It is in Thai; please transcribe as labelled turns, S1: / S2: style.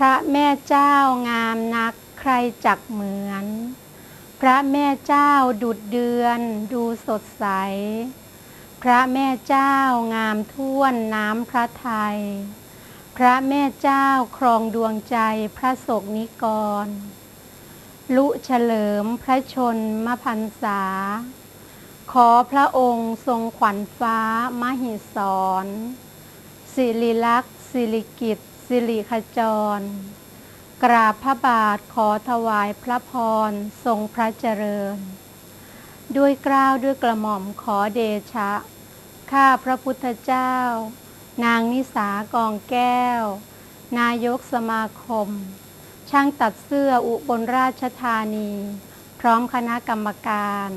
S1: พระแม่เจ้างามนักใครจักเหมือน พระแม่เจ้าดุดเดือนดูสดใส พระแม่เจ้างามท่วนน้ำพระไทยพระแม่เจ้าครองดวงใจพระศกนิกร ลุเฉลิมพระชนมพันษา ขอพระองค์ทรงขวัญฟ้ามหิศรสิริลักษ์สิริกิต สิริขจร กราบพระบาทขอถวายพระพรทรงพระเจริญ ด้วยกล้าวด้วยกระหม่อมขอเดชะ ข้าพระพุทธเจ้า นางนิสากองแก้ว นายกสมาคม ช่างตัดเสื้ออุบลราชธานี พร้อมคณะกรรมการ